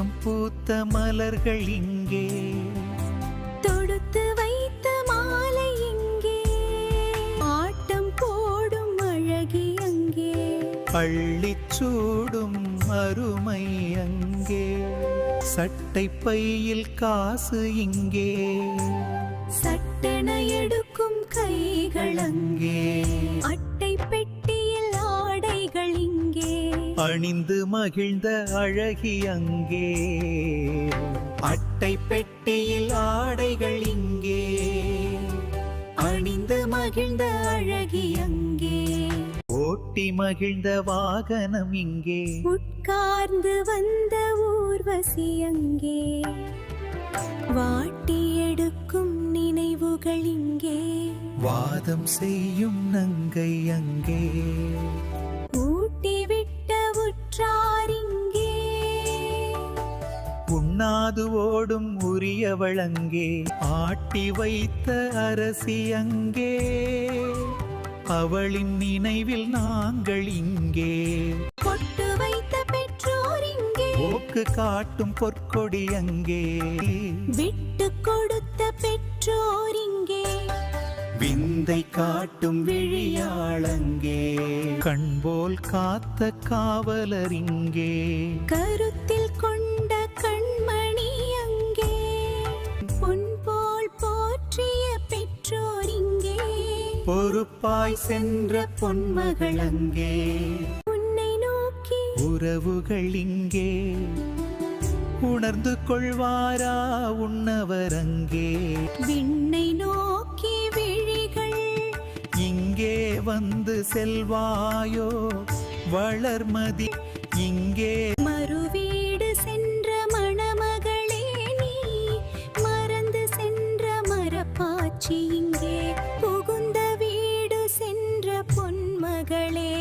தோட்டம் பூத்த மலர்கள் இங்கே. தொடுத்து வைத்த மாலை இங்கே. ஆட்டம் போடும் அழகி அங்கே. அள்ளிச் சூடும் அருமை அங்கே. சட்டை பையில் காசு இங்கே. சட்டென எடுக்கும் கைகள் அங்கே. அணிந்து மகிழ்ந்த அழகி அங்கே. அட்டை பெட்டியில் ஆடைகள் இங்கே. அணிந்து மகிழ்ந்த அழகி அங்கே. ஓட்டி மகிழ்ந்த வாகனம் இங்கே. உட்கார்ந்து வந்த ஊர்வசி அங்கே. வாட்டி எடுக்கும் நினைவுகள் இங்கே. வாதம் செய்யும் நங்கை அங்கே. உண்ணாது ஓடும் உரியவள் அங்கே ஆட்டி வைத்த அரசி அங்கே. அவளின் நினைவில் நாங்கள் இங்கே. பொட்டு வைத்த பெற்றோர் இங்கே. போக்கு காட்டும் பொற்கொடி அங்கே. விட்டு கொடுத்த பெற்றோர் இங்கே. விந்தை காட்டும் விழியாளங்கே கண்போல் காத்த காவலர் இங்கே. கருத்தில் பொறுப்பாய் சென்ற பொன்மகள் அங்கே. உன்னை நோக்கி உறவுகள் இங்கே. உணர்ந்து கொள்வாரா உண்ணவர் அங்கே. விண்ணை நோக்கி விழிகள் இங்கே வந்து செல்வாயோ வளர்மதி. இங்கே மறுவீடு சென்ற மணமகளே நீ மறந்து சென்ற மரப்பாச்சி இங்கே மகளே